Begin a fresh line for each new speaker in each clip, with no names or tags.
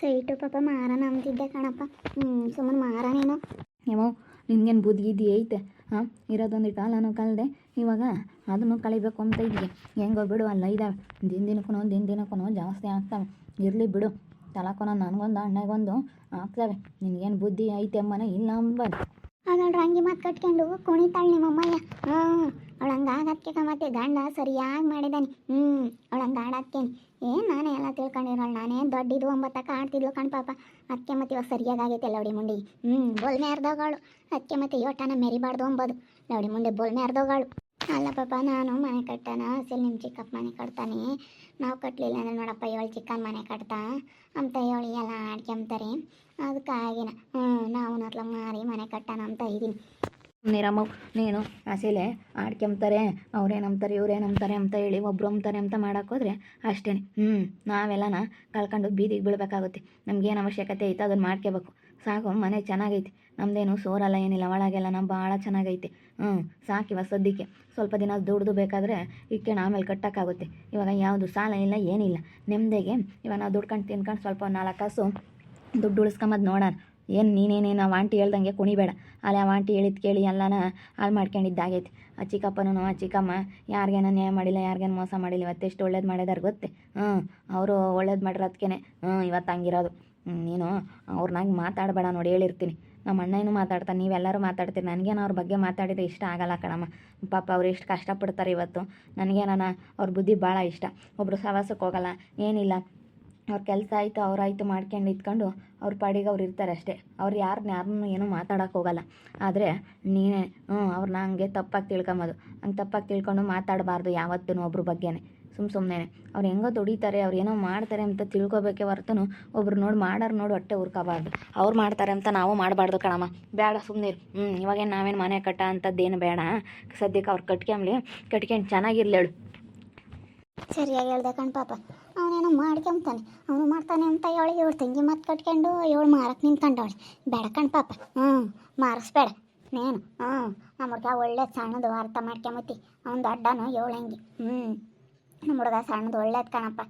Site ಪಾಪ ಮಾರ ಅಂತಿದ್ದೆ ಕಣಪ್ಪ. ಸುಮ್ಮನೆ ಮಾರ
ಏನೋ ನಿನ್ಗೇನು ಬುದ್ಧಿ ಗಿದ್ದಿ ಐತೆ? ಹಾಂ ಇರೋದೊಂದಿಟ್ಟು ಕಾಲನು ಕಲ್ದೆ. ಇವಾಗ ಅದನ್ನು ಕಳಿಬೇಕು ಅಂತ ಇದೆಯಾ ಹೆಂಗೋ ಬಿಡು, ಅಲ್ಲ ಇದ್ದಾವೆ ದಿನ ದಿನಕ್ಕೂ ದಿನ ದಿನಕ್ಕೂ ಜಾಸ್ತಿ ಆಗ್ತವೆ. ಇರಲಿ ಬಿಡು. ತಲಕೊನ ನನಗೊಂದು, ಅಣ್ಣಗೊಂದು ಆಗ್ತವೆ. ನಿನಗೇನು ಬುದ್ಧಿ ಐತೆ ಅಮ್ಮನೇ, ಇಲ್ಲ ಅಂಬದು
ಹಾಗಾದ್ರೆ ಹಂಗೆ ಮಾತು ಕಟ್ಕೊಂಡು ಕುಣಿತಾಳೆ ನಿಮ್ಮಮ್ಮಯ್ಯ. ಹಾಂ ಅವಳಂಗೆ ಆಗಕ್ಕೆ ಮತ್ತೆ ಗಂಡ ಸರಿಯಾಗಿ ಮಾಡಿದಾನೆ. ಹ್ಞೂ ಅವಳು ಆಡಾಕ್ತೇನೆ ಏನು ನಾನೇ ಎಲ್ಲ ತಿಳ್ಕೊಂಡಿರೋಳು? ನಾನೇ ದೊಡ್ಡಿದು ಒಂಬತ್ತಕ್ಕ ಆಡ್ತಿದ್ಲು ಕಣ್ ಪಾಪ. ಅದಕ್ಕೆ ಮತ್ತೆ ಇವಾಗ ಸರಿಯಾಗಿ ಆಗೈತೆ ಲವಡಿ ಮುಂಡಿ. ಹ್ಞೂ ಬೋಲ್ಮೆ ಅರ್ಧಗಳು ಅದಕ್ಕೆ ಮತ್ತೆ ಯೋಟನ ಮೆರಿಬಾರ್ದು ಅಂಬೋದು. ಲವಡಿ ಮುಂಡೆ ಬೋಲ್ಮೆ ಅರ್ಧಗಳು ಅಲ್ಲ ಪಾಪ, ನಾನು ಮನೆ ಕಟ್ಟಾನ ಅಸಲ್ ನಿಮ್ಮ ಚಿಕ್ಕಪ್ಪ ಮನೆ ಕಟ್ತಾನೆ. ನಾವು ಕಟ್ಟಲಿಲ್ಲ ಅಂದ್ರೆ ನೋಡಪ್ಪ, ಇವಳು ಚಿಕ್ಕನ ಮನೆ ಕಟ್ತಾ? ಅಂತ ಹೇಳಿ ಎಲ್ಲ ಆಡ್ಕೊಂತಾರೆ ಅದಕ್ಕಾಗಿನ ಹ್ಞೂ ನಾವು ನತ್ಲ ಮಾರಿ ಮನೆ ಕಟ್ಟಾನ ಅಂತ ಇದ್ದೀನಿ.
ನೀರಮ್ಮ, ನೀನು ಆಸೆಲೆ ಆಡ್ಕೊಂತಾರೆ ಅವ್ರೇನಂತಾರೆ ಇವ್ರೇನಂತಾರೆ ಅಂತ ಹೇಳಿ ಒಬ್ರು ಅಂತಾರೆ ಅಂತ ಮಾಡೋಕ್ಕೋದ್ರೆ ಅಷ್ಟೇ ಹ್ಞೂ ನಾವೆಲ್ಲನ ಕಳ್ಕೊಂಡು ಬೀದಿಗೆ ಬೀಳ್ಬೇಕಾಗುತ್ತೆ. ನಮ್ಗೇನು ಅವಶ್ಯಕತೆ ಐತೆ ಅದನ್ನು ಮಾಡ್ಕೋಬೇಕು ಸಾಕು, ಮನೆ ಚೆನ್ನಾಗೈತೆ. ನಮ್ಮದೇನು ಸೋರಲ್ಲ ಏನಿಲ್ಲ, ಒಳಗೆಲ್ಲ ನಮ್ಮ ಭಾಳ ಚೆನ್ನಾಗೈತೆ. ಹ್ಞೂ ಸಾಕಿವ ಸದ್ಯಕ್ಕೆ. ಸ್ವಲ್ಪ ದಿನ ದುಡ್ದು ಬೇಕಾದರೆ ಇಕ್ಕೊಂಡು ಆಮೇಲೆ ಕಟ್ಟೋಕ್ಕಾಗುತ್ತೆ. ಇವಾಗ ಯಾವುದು ಸಾಲ ಇಲ್ಲ, ಏನಿಲ್ಲ. ನೆಮ್ಮದಿಗೆ ಇವಾಗ ನಾವು ದುಡ್ಕೊಂಡು ತಿನ್ಕೊಂಡು ಸ್ವಲ್ಪ ನಾಲ್ಕು ಕಾಸು ದುಡ್ಡು ಉಳಿಸ್ಕೊಂಬದು ನೋಡೋಣ. ಏನು ನೀನೇನೇನು ಆ ಆಂಟಿ ಹೇಳ್ದಂಗೆ ಕುಣಿಬೇಡ. ಅಲ್ಲಿ ಆ ಆಂಟಿ ಹೇಳಿದ್ ಕೇಳಿ ಎಲ್ಲನ ಹಾಳು ಮಾಡ್ಕೊಂಡಿದ್ದಾಗೈತಿ. ಆ ಚಿಕ್ಕಪ್ಪನೂ ಆ ಚಿಕ್ಕಮ್ಮ ಯಾರಿಗೇನ ನ್ಯಾಯ ಮಾಡಿಲ್ಲ, ಯಾರಿಗೇನು ಮೋಸ ಮಾಡಿಲ್ಲ, ಇವತ್ತೆಷ್ಟು ಒಳ್ಳೇದು ಮಾಡಿದಾರೆ ಗೊತ್ತೆ? ಹ್ಞೂ ಅವರು ಒಳ್ಳೇದು ಮಾಡಿರೋದಕ್ಕೆ ಹ್ಞೂ ಇವತ್ತು ಹಂಗಿರೋದು. ನೀನು ಅವ್ರನ್ನಾಗಿ ಮಾತಾಡಬೇಡ ನೋಡಿ ಹೇಳಿರ್ತೀನಿ. ನಮ್ಮ ಅಣ್ಣನೂ ಮಾತಾಡ್ತಾನೆ, ನೀವೆಲ್ಲರೂ ಮಾತಾಡ್ತೀರಿ. ನನಗೇನು ಅವ್ರ ಬಗ್ಗೆ ಮಾತಾಡಿದರೆ ಇಷ್ಟ ಆಗಲ್ಲ ಕಣಮ್ಮ. ಪಾಪ ಅವ್ರು ಎಷ್ಟು ಕಷ್ಟಪಡ್ತಾರೆ ಇವತ್ತು. ನನಗೇನ ಅವ್ರ ಬುದ್ಧಿ ಭಾಳ ಇಷ್ಟ. ಒಬ್ಬರು ಸವಾಸಕ್ಕೆ ಹೋಗಲ್ಲ, ಏನಿಲ್ಲ. ಅವ್ರ ಕೆಲಸ ಆಯಿತು ಅವ್ರಾಯ್ತು ಮಾಡ್ಕೊಂಡು ಇದ್ಕೊಂಡು ಅವ್ರ ಪಾಡಿಗೆ ಅವ್ರು ಇರ್ತಾರೆ ಅಷ್ಟೇ. ಅವ್ರು ಯಾರನ್ನ ಯಾರನ್ನೂ ಏನೂ ಮಾತಾಡೋಕೆ ಹೋಗಲ್ಲ. ಆದರೆ ನೀನೇ ಹ್ಞೂ ಅವ್ರನ್ನ ಹಂಗೆ ತಪ್ಪಾಗಿ ತಿಳ್ಕೊಂಬೋದು. ಹಂಗೆ ತಪ್ಪಾಗಿ ತಿಳ್ಕೊಂಡು ಮಾತಾಡಬಾರ್ದು ಯಾವತ್ತೂ ಒಬ್ರ ಬಗ್ಗೆನೇ. ಸುಮ್ಮ ಸುಮ್ಮನೆ ಅವ್ರು ಹೆಂಗೋ ದುಡಿತಾರೆ, ಅವ್ರು ಏನೋ ಮಾಡ್ತಾರೆ ಅಂತ ತಿಳ್ಕೊಬೇಕೆ ಹೊರತು ಒಬ್ರು ನೋಡಿ ಮಾಡೋರು ನೋಡಿ ಹೊಟ್ಟೆ ಉರ್ಕೋಬಾರ್ದು. ಅವ್ರು ಮಾಡ್ತಾರೆ ಅಂತ ನಾವು ಮಾಡಬಾರ್ದು ಕಣಮ್ಮ. ಬೇಡ ಸುಮ್ಮನೆ ಹ್ಞೂ ಇವಾಗೇನು ನಾವೇನು ಮನೆ ಕಟ್ಟ ಅಂಥದ್ದೇನು ಬೇಡ. ಸದ್ಯಕ್ಕೆ ಅವ್ರು ಕಟ್ಕೊಂಬ್ಲಿ ಕಟ್ಕೊಂಡು ಚೆನ್ನಾಗಿರ್ಲಿ ಹೇಳು.
ಸರಿಯಾಗಿ ಹೇಳ್ದೆ ಕಣ್ ಪಾಪ. ಅವನೇನೋ ಮಾಡ್ಕೊಂತಾನೆ. ಅವನು ಮಾಡ್ತಾನೆ ಅಂತ ಹೇಳಿ ಇವಳು ತಂಗಿ ಮಾತು ಕಟ್ಕೊಂಡು ಇವಳು ಮಾರಕ್ಕೆ ನಿಂತ್ಕೊಂಡವಳೆ. ಬೇಡ ಕಣ್ ಪಾಪ. ಹ್ಞೂ ಮಾರಿಸ್ಬೇಡ. ನೇನು ಹ್ಞೂ ನಮ್ಮ ಹುಡುಗ ಒಳ್ಳೆ ಸಣ್ಣದು ಅರ್ಥ ಮಾಡ್ಕೊಂಬತ್ತಿ. ಅವ್ನು ದೊಡ್ಡನು ಇವಳು ಹಂಗೆ? ಹ್ಞೂ ನಮ್ಮ ಹುಡುಗ ಸಣ್ಣದು ಒಳ್ಳೇದು ಕಣಪ್ಪ.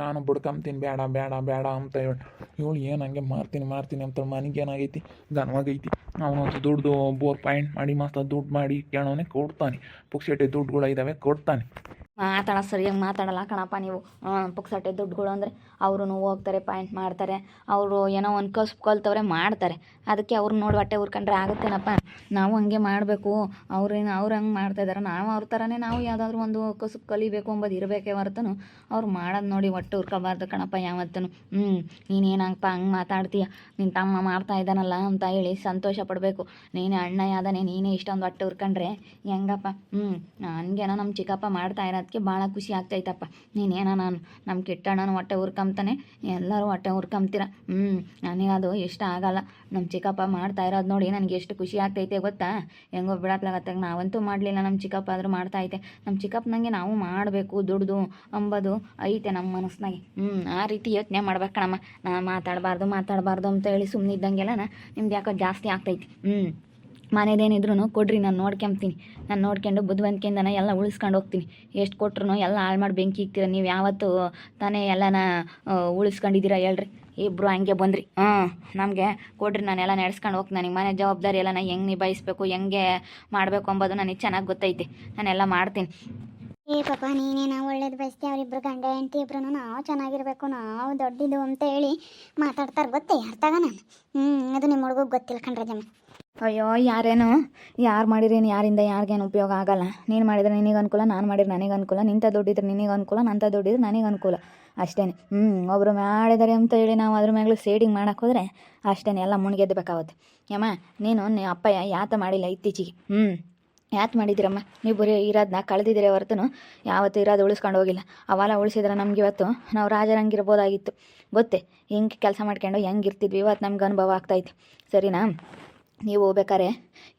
ನಾನು ಬುಡ್ಕೊಂತೀನಿ ಬೇಡ ಬೇಡ ಬೇಡ ಅಂತ ಹೇಳಿ. ಇವಳು ಏನು ಹಂಗೆ ಮಾರ್ತೀನಿ ಮಾರ್ತೀನಿ ಅಂತ ಮನೆಗೆ ಏನಾಗೈತಿ? ಘನವಾಗೈತಿ. ಒಂದು ದುಡ್ಡು ಬೋರ್ ಪಾಯಿಂಟ್ ಮಾಡಿ, ಮಸ್ತ ದುಡ್ಡು ಮಾಡಿ ಕೇಳೋನೆ ಕೊಡ್ತಾನೆ. ದುಡ್ಡುಗಳು ಇದ್ದಾವೆ ಕೊಡ್ತಾನೆ.
ಮಾತಾಡ, ಸರಿಯಾಗಿ ಮಾತಾಡಲ್ಲ ಕಣಪ್ಪ ನೀವು. ಪುಕ್ಸಟ್ಟೆ ದುಡ್ಡುಗಳು ಅಂದರೆ ಅವರು ಹೋಗ್ತಾರೆ ಪಾಯಿಂಟ್ ಮಾಡ್ತಾರೆ. ಅವರು ಏನೋ ಒಂದು ಕಸ್ಬು ಕಲ್ತವ್ರೆ ಮಾಡ್ತಾರೆ. ಅದಕ್ಕೆ ಅವ್ರು ನೋಡಿ ಹೊಟ್ಟೆ ಉರ್ಕೊಂಡ್ರೆ ಆಗುತ್ತೇನಪ್ಪ? ನಾವು ಹಂಗೆ ಮಾಡಬೇಕು. ಅವ್ರೇನು ಅವ್ರು ಹಂಗೆ ಮಾಡ್ತಾಯಿದ್ದಾರೆ ನಾವು ಅವ್ರ ಥರನೇ ನಾವು ಯಾವುದಾದ್ರೂ ಒಂದು ಕಸು ಕಲಿಬೇಕು ಅಂಬೋದು ಇರಬೇಕೇ ಹೊರತನು ಅವ್ರು ಮಾಡೋದು ನೋಡಿ ಹೊಟ್ಟೆ ಉರ್ಕೋಬಾರ್ದು ಕಣಪ್ಪ ಯಾವತ್ತೂ ಹ್ಞೂ ನೀನೇನಪ್ಪ ಹಂಗೆ ಮಾತಾಡ್ತೀಯ? ನಿನ್ನ ತಮ್ಮ ಮಾಡ್ತಾ ಇದ್ದಾನಲ್ಲ ಅಂತ ಹೇಳಿ ಸಂತೋಷ ಪಡಬೇಕು. ನೀನೇ ಅಣ್ಣ ಯಾವ್ದಾನೆ ನೀನೇ ಇಷ್ಟೊಂದು ಹೊಟ್ಟೆ ಹುರ್ಕೊಂಡ್ರೆ ಹೆಂಗಪ್ಪ? ಹ್ಞೂ ನನಗೇನೋ ನಮ್ಮ ಚಿಕ್ಕಪ್ಪ ಮಾಡ್ತಾ ಇರೋದಕ್ಕೆ ಭಾಳ ಖುಷಿ ಆಗ್ತೈತಪ್ಪ. ನೀನೇನ ನಾನು ನಮ್ಮ ಕೆಟ್ಟಣ್ಣನ ಹೊಟ್ಟೆ ಹುರ್ಕಂಬ್ತಾನೆ? ಎಲ್ಲರೂ ಹೊಟ್ಟೆ ಹುರ್ಕಂಬ್ತೀರ? ಹ್ಞೂ ನನಗದು ಇಷ್ಟ ಆಗಲ್ಲ. ನಮ್ಮ ಚಿಕ್ಕಪ್ಪ ಮಾಡ್ತಾ ಇರೋದು ನೋಡಿ ನನಗೆ ಎಷ್ಟು ಖುಷಿ ಆಗ್ತೈತೆ ಗೊತ್ತಾ? ಹೆಂಗೋ ಬಿಡತ್ಲಾಗತ್ತಾಗ ನಾವಂತೂ ಮಾಡಲಿಲ್ಲ ನಮ್ಮ ಚಿಕ್ಕಪ್ಪ ಆದರೂ ಐತೆ. ನಮ್ಮ ಚಿಕ್ಕಪ್ಪನಂಗೆ ನಾವು ಮಾಡಬೇಕು, ದುಡ್ದು, ಅಂಬೋದು ಐತೆ ನಮ್ಮ ಮನಸ್ಸಿನಾಗೆ ಹ್ಞೂ ಆ ರೀತಿ ಯೋಚನೆ ಮಾಡ್ಬೇಕು ಕಣಮ್ಮ. ನಾನು ಮಾತಾಡಬಾರ್ದು ಮಾತಾಡಬಾರ್ದು ಅಂತ ಹೇಳಿ ಸುಮ್ಮನೆ ಇದ್ದಂಗೆಲ್ಲ ನಿಮ್ದು ಯಾಕೋ ಜಾಸ್ತಿ ಆಗ್ತೈತಿ. ಹ್ಞೂ ಮನೇದೇನಿದ್ರು ಕೊಡ್ರಿ, ನಾನು ನೋಡ್ಕೊಂತೀನಿ ನಾನು ನೋಡ್ಕೊಂಡು ಬುದ್ಧಿವಂತಿಕೆಯಿಂದನ ಎಲ್ಲ ಉಳಿಸ್ಕೊಂಡು ಹೋಗ್ತೀನಿ. ಎಷ್ಟು ಕೊಟ್ರು ಎಲ್ಲ ಹಾಳು ಮಾಡಿ ಬೆಂಕಿ ಇಕ್ತೀರ, ನೀವು ಯಾವತ್ತು ತಾನೇ ಎಲ್ಲನ ಉಳಿಸ್ಕೊಂಡಿದ್ದೀರಾ ಹೇಳ್ರಿ. ಇಬ್ಬರು ಹಂಗೆ ಬಂದ್ರಿ. ಹಾಂ, ನಮಗೆ ಕೊಡ್ರಿ ನಾನೆಲ್ಲ ನಡೆಸ್ಕೊಂಡು ಹೋಗ್ತೀನಿ. ನನಗೆ ಮನೆ ಜವಾಬ್ದಾರಿ ಎಲ್ಲ ನಾನು ಹೆಂಗೆ ನಿಭಾಯಿಸ್ಬೇಕು, ಹೆಂಗೆ ಮಾಡಬೇಕು ಅಂಬೋದು ನನಗೆ ಚೆನ್ನಾಗಿ ಗೊತ್ತೈತೆ. ನಾನೆಲ್ಲ ಮಾಡ್ತೀನಿ.
ಏ ಪಾಪ ನಾವು ಒಳ್ಳೇದು ಬಯಸ್ತೀವಿ ಅವರಿಬ್ರು ಗಂಡ, ಹೆಂಡತಿ ಇಬ್ರು ನಾವು ಚೆನ್ನಾಗಿರ್ಬೇಕು, ನಾವು ದೊಡ್ಡದು ಅಂತ ಹೇಳಿ ಮಾತಾಡ್ತಾರೆ ಗೊತ್ತೇ ಅರ್ಥಾಗ ನಾನು? ಹ್ಞೂ ಅದು ನಿಮ್ಮ ಹುಡುಗ ಗೊತ್ತಿಲ್ಲ ಕಣ್ರಜಮ್ಮ.
ಅಯ್ಯೋ, ಯಾರೇನು? ಯಾರು ಮಾಡಿರೇನು ಯಾರಿಂದ ಯಾರಿಗೇನು ಉಪಯೋಗ ಆಗಲ್ಲ. ನೀನು ಮಾಡಿದ್ರೆ ನಿನಗೆ ಅನುಕೂಲ, ನಾನು ಮಾಡಿದ್ರೆ ನನಗೆ ಅನುಕೂಲ. ನಿಂತ ದುಡ್ಡಿದ್ರೆ ನಿನಗೆ ಅನುಕೂಲ, ನಂತ ದುಡ್ಡಿದ್ರೆ ನನಗೆ ಅನುಕೂಲ. ಅಷ್ಟೇ ಹ್ಞೂ ಒಬ್ಬರು ಮಾಡಿದ್ದಾರೆ ಅಂತ ಹೇಳಿ ನಾವು ಅದ್ರ ಮೇಲೆ ಸೇಡಿಂಗ್ ಮಾಡಕ್ಕೆ ಹೋದರೆ ಅಷ್ಟೇ ಎಲ್ಲ ಮುಳುಗೆದ್ದಬೇಕಾಗುತ್ತೆ ಯಮ್ಮ, ನೀನು ನೀ ಅಪ್ಪ ಯಾತ ಮಾಡಿಲ್ಲ ಇತ್ತೀಚೆಗೆ. ಹ್ಞೂ ಯಾತ್ ಮಾಡಿದ್ದೀರಮ್ಮ? ನೀವು ಬರೀ ಇರೋದನ್ನ ಕಳೆದಿದ್ದೀರ ಹೊರತು ಯಾವತ್ತೂ ಇರೋದು ಉಳಿಸ್ಕೊಂಡು ಹೋಗಿಲ್ಲ. ಅವೆಲ್ಲ ಉಳಿಸಿದ್ರೆ ನಮ್ಗೆ ಇವತ್ತು ನಾವು ರಾಜರಂಗಿರ್ಬೋದಾಗಿತ್ತು ಗೊತ್ತೇ, ಹೆಂಗೆ ಕೆಲಸ ಮಾಡ್ಕೊಂಡು ಹೆಂಗೆ ಇರ್ತಿದ್ವಿ ಇವತ್ತು ನಮ್ಗೆ ಅನುಭವ ಆಗ್ತಾಯಿತ್ತು ಸರಿನಾ? ನೀವು ಹೋಗ್ಬೇಕಾರೆ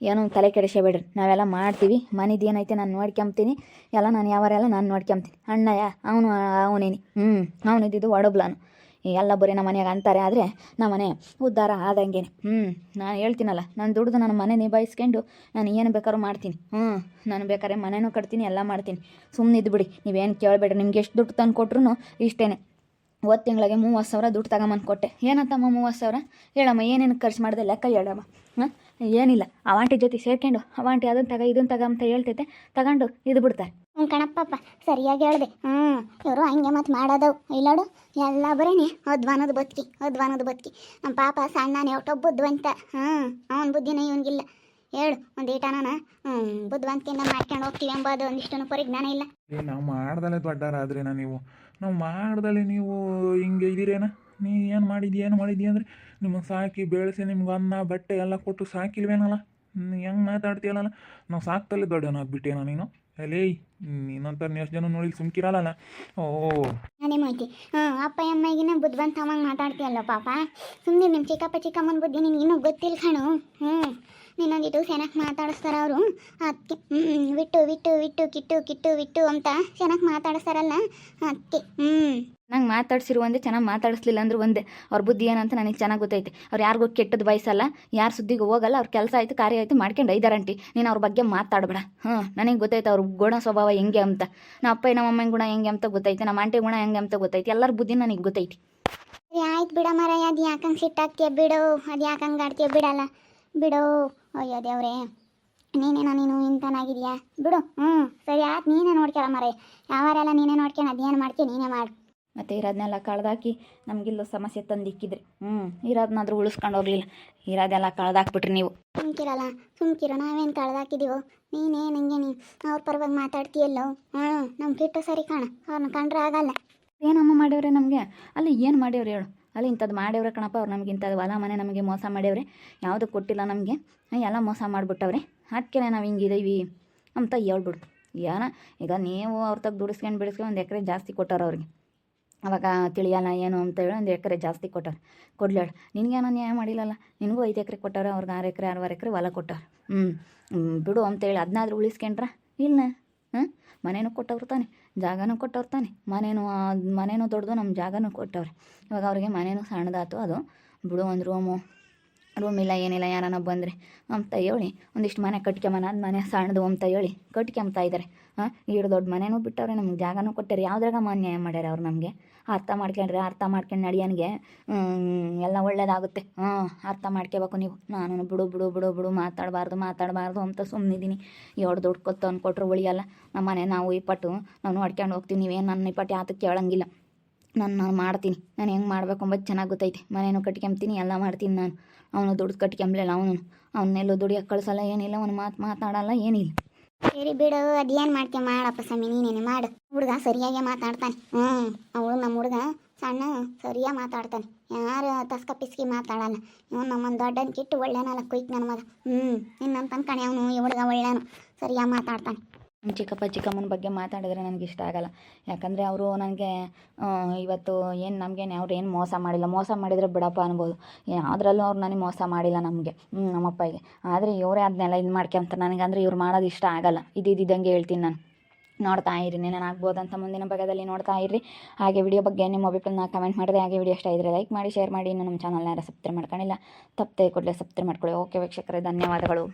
ಏನು ತಲೆ ಕೆಡಿಸ್ಬೇಡ್ರಿ ನಾವೆಲ್ಲ ಮಾಡ್ತೀವಿ. ಮನೆದು ಏನೈತೆ ನಾನು ನೋಡ್ಕೊಂತೀನಿ ಎಲ್ಲ ನಾನು ಯಾವಾರೆಲ್ಲ ನಾನು ನೋಡ್ಕೊಂತೀನಿ ಅಣ್ಣ ಯಾ ಅವನು, ಅವನೇನಿ. ಹ್ಞೂ ಅವನಿದ್ದು ಒಡಬ್ಲಾನು ಎಲ್ಲ ಬರೀ ನಮ್ಮ ಮನೆಯಾಗ ಅಂತಾರೆ. ಆದರೆ ನಮ್ಮ ಮನೆ ಉದ್ಧಾರ ಆದಂಗೆ ಹ್ಞೂ ನಾನು ಹೇಳ್ತೀನಲ್ಲ, ನಾನು ದುಡ್ದು ನನ್ನ ಮನೆ ನಿಭಾಯಿಸ್ಕೊಂಡು ನಾನು ಏನು ಬೇಕಾದ್ರೂ ಮಾಡ್ತೀನಿ. ಹ್ಞೂ ನಾನು ಬೇಕಾದ್ರೆ ಮನೆನೂ ಕಟ್ತೀನಿ, ಎಲ್ಲ ಮಾಡ್ತೀನಿ. ಸುಮ್ಮನೆ ಇದ್ಬಿಡಿ ಬಿಡಿ ನೀವೇನು ಕೇಳಬೇಡ್ರಿ. ನಿಮ್ಗೆ ಎಷ್ಟು ದುಡ್ಡು ತಂದು ಕೊಟ್ರು ಇಷ್ಟೇ ಹೋದ ತಿಂಗಳಿಗೆ ಮೂವತ್ತು ಸಾವಿರ ದುಡ್ಡು ತಗೊಂಬಂದು ಕೊಟ್ಟೆ ಏನಂತಮ್ಮ ಮೂವತ್ತು ಸಾವಿರ? ಹೇಳಮ್ಮ, ಏನೇನು ಖರ್ಚು ಮಾಡಿದೆ? ಲೆಕ್ಕ ಹೇಳಮ್ಮ. ಹಾಂ? ಏನಿಲ್ಲ. ಅವಾಂಟಿ ಜೊತೆ ಸೇರ್ಕೊಂಡು, ಅವಾಂಟಿ ಅದನ್ನು ತಗ ಇದನ್ನು ತಗ ಅಂತ ಹೇಳ್ತೈತೆ. ತಗೊಂಡು ಇದು ಬಿಡ್ತಾರೆ.
ಹ್ಞೂ ಕಣಪ್ಪಪ್ಪ, ಸರಿಯಾಗಿ ಹೇಳ್ದೆ. ಹ್ಞೂ ಇವರು ಹಂಗೆ ಮತ್ತು ಮಾಡೋದವು. ಇಲ್ಲಾಡು ಎಲ್ಲ ಬರೀನಿ. ಅದ್ವಾನದ ಬದುಕಿ ಅದ್ವಾನದ ಬದುಕಿ. ನಮ್ಮ ಪಾಪ ಸಣ್ಣನೇ ಒಟ್ಟೊಬ್ಬ ಬುದ್ಧಿವಂತ. ಹ್ಞೂ ಅವನ ಬುದ್ಧಿನ ಇವನಿಗಿಲ್ಲ. ಹೇಳು ಒಂದು ಈಟನ ಬುದ್ಧಿವಂತಿಕೆಯಿಂದ ಮಾಡ್ಕೊಂಡು ಹೋಗ್ತೀವಿ ಎಂಬುದು ಒಂದಿಷ್ಟು ಪರಿಜ್ಞಾನ ಇಲ್ಲ.
ಏ ನಾವು ಮಾಡ್ದಲೆ ದೊಡ್ಡರಾದ್ರೇನ ನೀವು? ನಾವು ಮಾಡ್ದಲೆ ನೀವು ಹಿಂಗೆ ಇದೀರೇನ ನೀ ಏನು ಮಾಡಿದ್ಯ ಏನು ಮಾಡಿದ್ಯಾ ಅಂದರೆ ನಿಮಗೆ ಸಾಕಿ ಬೆಳೆಸಿ ನಿಮ್ಗೆ ಅನ್ನ ಬಟ್ಟೆ ಎಲ್ಲ ಕೊಟ್ಟು ಸಾಕಿಲ್ವೇನಲ್ಲ? ಹೆಂಗೆ ಮಾತಾಡ್ತೀಯಲ್ಲ ನಾವು ಸಾಕ್ತಲ್ಲೇ ದೊಡ್ಡವನಾಗ್ಬಿಟ್ಟೇನ ನೀನು? ಎಲೇ ನೀನಂತ ಎಷ್ಟು ಜನ ನೋಡಿ ಸುಮ್ಕಿರಲ್ಲ ಓ
ಅದೇ ಮಾಹಿತಿ ಅಪ್ಪ ಅಮ್ಮಗಿನ ಬುದ್ಧಿವಂತ ಅವಂಗೆ ಮಾತಾಡ್ತೀಯಲ್ಲ ಪಾಪ? ಸುಮ್ಮನೆ ನಿಮ್ಮ ಚಿಕ್ಕಪ್ಪ ಚಿಕ್ಕಮ್ಮನ ಬುದ್ಧಿ ನಿನಗೆ ಇನ್ನೂ ಗೊತ್ತಿಲ್ಲ ಕಣು. ಹ್ಞೂ ನಿನ್ನೊಂದಿಟ್ಟು ಚೆನ್ನಾಗಿ ಮಾತಾಡಿಸ್ತಾರ ಅವರು. ಅದಕ್ಕೆ ಹ್ಞೂ ವಿಟ್ಟು ವಿಟ್ಟು ವಿಟ್ಟು ಕಿಟ್ಟು ಕಿಟ್ಟು ವಿಟ್ಟು ಅಂತ ಚೆನ್ನಾಗಿ ಮಾತಾಡಿಸ್ತಾರಲ್ಲ. ಅದಕ್ಕೆ ಹ್ಞೂ
ನಂಗೆ ಮಾತಾಡ್ಸಿರು ಒಂದೇ ಚೆನ್ನಾಗಿ ಮಾತಾಡಿಸ್ಲಿಲ್ಲ ಅಂದ್ರೆ ಒಂದೇ. ಅವ್ರ ಬುದ್ಧಿ ಏನಂತ ನನಗೆ ಚೆನ್ನಾಗಿ ಗೊತ್ತೈತೆ. ಅವ್ರು ಯಾರಿಗೂ ಕೆಟ್ಟದ್ದು ಬಯಸಲ್ಲ ಯಾರು ಸುದ್ದಿಗೆ ಹೋಗಲ್ಲ ಅವ್ರ ಕೆಲಸ ಆಯಿತು ಕಾರ್ಯ ಆಯಿತು ಮಾಡ್ಕೊಂಡು ಐದಾರಂಟಿ. ನೀನು ಅವ್ರ ಬಗ್ಗೆ ಮಾತಾಡಬೇಡ. ಹಾಂ ನನಗೆ ಗೊತ್ತೈತೆ ಅವ್ರ ಗುಣ ಸ್ವಭಾವ ಹೆಂಗೆ ಅಂತ. ನಮ್ಮ ಅಪ್ಪ ನಮ್ಮ ಅಮ್ಮನ ಗುಣ ಹೆಂಗೆ ಅಂತ ಗೊತ್ತೈತೆ ನಮ್ಮ ಆಂಟಿ ಗುಣ ಹೆಂಗೆ ಅಂತ ಗೊತ್ತೈತೆ. ಎಲ್ಲರ ಬುದ್ಧಿ ನನಗೆ ಗೊತ್ತೈತಿ.
ಆಯ್ತು ಬಿಡ ಮರ ಅದು ಯಾಕಂಗೆ ಸಿಟ್ಟಾಗ್ತೀಯ ಬಿಡು ಅದು ಯಾಕಂಗೆ ಆಡ್ತೀಯ ಬಿಡಲ್ಲ. ಬಿಡು. ಅಯ್ಯೋ ದೇವ್ರೇ ನೀನೇನೋ ನೀನು ಇಂಥನಾಗಿದೆಯಾ ಬಿಡು ಹ್ಞೂ ಸರಿ ಆಯ್ತು ನೀನೇ ನೋಡ್ಕೊಳ ಮರೆ ಯಾವಾರೆಲ್ಲ ನೀನೇ ನೋಡ್ಕೊಂಡು ಅದೇನು ಮಾಡ್ತೀಯ ನೀನೇ ಮಾಡು.
ಮತ್ತೆ ಇರೋದನ್ನೆಲ್ಲ ಕಳ್ದಾಕಿ ನಮಗಿಲ್ಲ ಸಮಸ್ಯೆ ತಂದಿಕ್ಕಿದ್ರಿ. ಹ್ಞೂ ಇರೋದನ್ನಾದ್ರೂ ಉಳಿಸ್ಕೊಂಡು ಹೋಗ್ಲಿಲ್ಲ. ಇರೋದೆಲ್ಲ ಕಳೆದಾಕ್ಬಿಟ್ರಿ ನೀವು.
ಸುಮ್ಕಿರಲ್ಲ ಸುಮ್ಕಿರೋ ನಾವೇನು ಕಳ್ದಾಕಿದೀವೋ? ನೀನೇ ನಂಗೆ ನೀನು ಅವ್ರ ಪರವಾಗಿ ಮಾತಾಡ್ತೀಯಲ್ಲೋ? ಹ್ಞೂ ನಮ್ಮ ಕಿಟ್ಟು ಸರಿ ಕಾಣ ಅವ್ರನ್ನ ಕಂಡ್ರೆ ಆಗಲ್ಲ.
ಏನಮ್ಮ ಮಾಡ್ಯವ್ರೆ ನಮಗೆ? ಅಲ್ಲಿ ಏನು ಮಾಡ್ಯವ್ರೆ ಹೇಳು. ಅಲ್ಲಿ ಇಂಥದ್ದು ಮಾಡ್ಯವ್ರೆ ಕಣಪ್ಪ ಅವ್ರು ನಮಗೆ ಇಂಥದ್ದು ಹೊಲ ಮನೆ ನಮಗೆ ಮೋಸ ಮಾಡ್ಯವ್ರೆ. ಯಾವುದು ಕೊಟ್ಟಿಲ್ಲ ನಮಗೆ. ಎಲ್ಲ ಮೋಸ ಮಾಡಿಬಿಟ್ಟವ್ರೆ. ಅದಕ್ಕೆ ನಾವು ಹಿಂಗಿದೀವಿ ಅಂತ ಹೇಳ್ಬಿಡು. ಏನ? ಈಗ ನೀವು ಅವ್ರ ತಗ ದುಡಿಸ್ಕೊಂಡು ಬಿಡಿಸ್ಕೊಂಡು ಒಂದು ಎಕರೆ ಜಾಸ್ತಿ ಕೊಟ್ಟಾರ ಅವ್ರಿಗೆ. ಅವಾಗ ತಿಳಿಯಲ್ಲ ಏನು ಅಂತ ಹೇಳಿ ಒಂದು ಎಕರೆ ಜಾಸ್ತಿ ಕೊಟ್ಟಾರ ಕೊಡ್ಲಿ ಹೇಳು. ನಿನಗೇನೋ ನ್ಯಾಯ ಮಾಡಿಲ್ಲಲ್ಲ? ನಿನಗೂ ಐದು ಎಕರೆ ಕೊಟ್ಟಾರ ಅವ್ರಿಗೆ ಆರು ಎಕರೆ, ಆರೂವರೆ ಎಕರೆ ಹೊಲ ಕೊಟ್ಟಾರ ಹ್ಞೂ ಬಿಡು ಅಂತೇಳಿ ಅದನ್ನಾದ್ರೂ ಉಳಿಸ್ಕೊಂಡ್ರ? ಇಲ್ಲ ಹಾಂ ಮನೇನೂ ಕೊಟ್ಟವ್ರು ತಾನೆ, ಜಾಗನೂ ಕೊಟ್ಟವ್ರು ತಾನೆ. ಮನೇನು ಮನೇನು ಮನೇನೂ ದೊಡ್ಡದು ನಮ್ಮ ಜಾಗನೂ ಕೊಟ್ಟವ್ರೆ. ಇವಾಗ ಅವ್ರಿಗೆ ಮನೇನೂ ಸಣ್ಣದಾತು, ಅದು ಬಿಡು ಒಂದು ರೂಮು ರೂಮ್ ಇಲ್ಲ, ಏನಿಲ್ಲ ಯಾರನ್ನ ಬಂದರೆ. ಅಂತ ಹೇಳಿ, ಒಂದಿಷ್ಟು ಮನೆ ಕಟ್ಕೊಂಬನ ಅದು ಮನೆ ಸಣ್ಣದು ಅಂತ ಹೇಳಿ ಕಟ್ಕೊಂಬ್ತಾ ಇದ್ದಾರೆ ಹಾಂ ಈಡು ದೊಡ್ಡ ಮನೆನೂ ಬಿಟ್ಟವ್ರೆ, ನಮ್ಗೆ ಜಾಗನೂ ಕೊಟ್ಟಾರೆ ಯಾವ್ದ್ರಾಗ ಮಾನ್ಯ ಮಾಡ್ಯಾರ ಅವ್ರು ನಮಗೆ? ಅರ್ಥ ಮಾಡ್ಕೊಂಡ್ರೆ ಅರ್ಥ ಮಾಡ್ಕೊಂಡು ನಡಿಯನ್ಗೆ. ಎಲ್ಲ ಒಳ್ಳೇದಾಗುತ್ತೆ. ಹಾಂ ಅರ್ಥ ಮಾಡ್ಕೋಬೇಕು ನೀವು. ನಾನು ಬಿಡು ಬಿಡು ಬಿಡು ಬಿಡು, ಮಾತಾಡಬಾರ್ದು ಮಾತಾಡಬಾರ್ದು ಅಂತ ಸುಮ್ಮನಿದ್ದೀನಿ ಎರಡು ದುಡ್ಡು ಕೊತ್ತು ಅಂದ್ಕೊಟ್ರು ಉಳಿಯಲ್ಲ. ನಮ್ಮ ಮನೆ ನಾವು ಇಪ್ಪಟ್ಟು ನಾನು ನೋಡ್ಕೊಂಡು ಹೋಗ್ತೀವಿ ನೀವೇನು ನನ್ನ ಇಪ್ಪಟ್ಟು ಯಾತಕ್ಕೆ ಕೇಳಂಗಿಲ್ಲ. ನಾನು ನಾನು ಮಾಡ್ತೀನಿ. ನಾನು ಹೆಂಗೆ ಮಾಡಬೇಕು ಅಂಬ ಚೆನ್ನಾಗಿ ಗೊತ್ತೈತೆ. ಮನೇನು ಕಟ್ಕೊಂಬ್ತೀನಿ, ಎಲ್ಲ ಮಾಡ್ತೀನಿ ನಾನು. ಅವನು ದುಡ್ಡು ಕಟ್ಕೊಂಬಲಿಲ್ಲ ಅವನು ಅವನ್ನೆಲ್ಲೂ ದುಡಿಯೋಕೆ ಕಳಿಸಲ್ಲ, ಏನಿಲ್ಲ, ಅವನು ಮಾತು, ಮಾತಾಡಲ್ಲ, ಏನಿಲ್ಲ.
ಸರಿ ಬಿಡು ಅದೇನ್ ಮಾಡ್ತೀಯ? ಮಾಡಪ್ಪ ಸ್ವಾಮಿ, ನೀನೇನೆ ಮಾಡು. ಹುಡುಗ ಸರಿಯಾಗಿ ಮಾತಾಡ್ತಾನೆ. ಹ್ಞೂ ಅವಳು ನಮ್ಮ ಹುಡುಗ ಸಣ್ಣ, ಸರಿಯಾಗಿ ಮಾತಾಡ್ತಾನೆ. ಯಾರು ತಸ್ಕ ಪಿಸ್ಕಿ ಮಾತಾಡಲ್ಲ. ಇವನು ನಮ್ಮನ್ನು ದೊಡ್ಡನ ಕಿಟ್ಟು ಒಳ್ಳೆನಲ್ಲ, ಕುಯ್ಕ್ ನನ್ನ ಮಗ. ಹ್ಞೂ ನಿನ್ನಂತ ಕಣೆ ಅವನು, ಈ ಹುಡುಗ ಒಳ್ಳೆನು. ಸರಿಯಾಗಿ ಮಾತಾಡ್ತಾನೆ.
ಚಿಕ್ಕಪ್ಪ, ಚಿಕ್ಕಮ್ಮನ ಬಗ್ಗೆ ಮಾತಾಡಿದ್ರೆ ನನಗೆ ಇಷ್ಟ ಆಗಲ್ಲ. ಯಾಕಂದರೆ ಅವರು ನನಗೆ ಇವತ್ತು ಏನು ನಮಗೆ ಅವ್ರು ಏನು ಮೋಸ ಮಾಡಿಲ್ಲ. ಮೋಸ ಮಾಡಿದರೆ ಬಿಡಪ್ಪ ಅನ್ಬೋದು. ಯಾವುದ್ರಲ್ಲೂ ಅವ್ರು ನನಗೆ ಮೋಸ ಮಾಡಿಲ್ಲ ನಮಗೆ. ನಮ್ಮಪ್ಪಗೆ ಆದರೆ ಇವರೇ ಅದನ್ನೆಲ್ಲ ಇದು ಮಾಡ್ಕೊಳ್ತಾರೆ ನನಗೆ ಅಂದರೆ ಇವ್ರು ಮಾಡೋದು ಇಷ್ಟ ಆಗಲ್ಲ. ಇದ್ದಿದ್ದಂಗೆ ಹೇಳ್ತೀನಿ ನಾನು. ನೋಡ್ತಾ ಇರಿ ನಾನು ಅಂತ ಮುಂದಿನ ಭಾಗದಲ್ಲಿ ನೋಡ್ತಾ ಇರಿ. ಹಾಗೆ ವಿಡಿಯೋ ಬಗ್ಗೆ ನಿಮ್ಮ ಅಭಿಪ್ರಾಯನ ಕಮೆಂಟ್ ಮಾಡಿದೆ ಹಾಗೆ ವಿಡಿಯೋ ಇಷ್ಟ ಇದ್ದರೆ ಲೈಕ್ ಮಾಡಿ ಶೇರ್ ಮಾಡಿ. ಇನ್ನು ನಮ್ಮ ಚಾನಲ್ನ ಯಾರು ಸಬ್ಸ್ಕ್ರೈಬ್ ಮಾಡ್ಕೊಂಡಿಲ್ಲ, ತಪ್ಪದೆ ಕೂಡಲೇ ಸಬ್ಸ್ಕ್ರೈಬ್ ಮಾಡ್ಕೊಳ್ಳಿ. ಓಕೆ ವೀಕ್ಷಕರೇ, ಧನ್ಯವಾದಗಳು.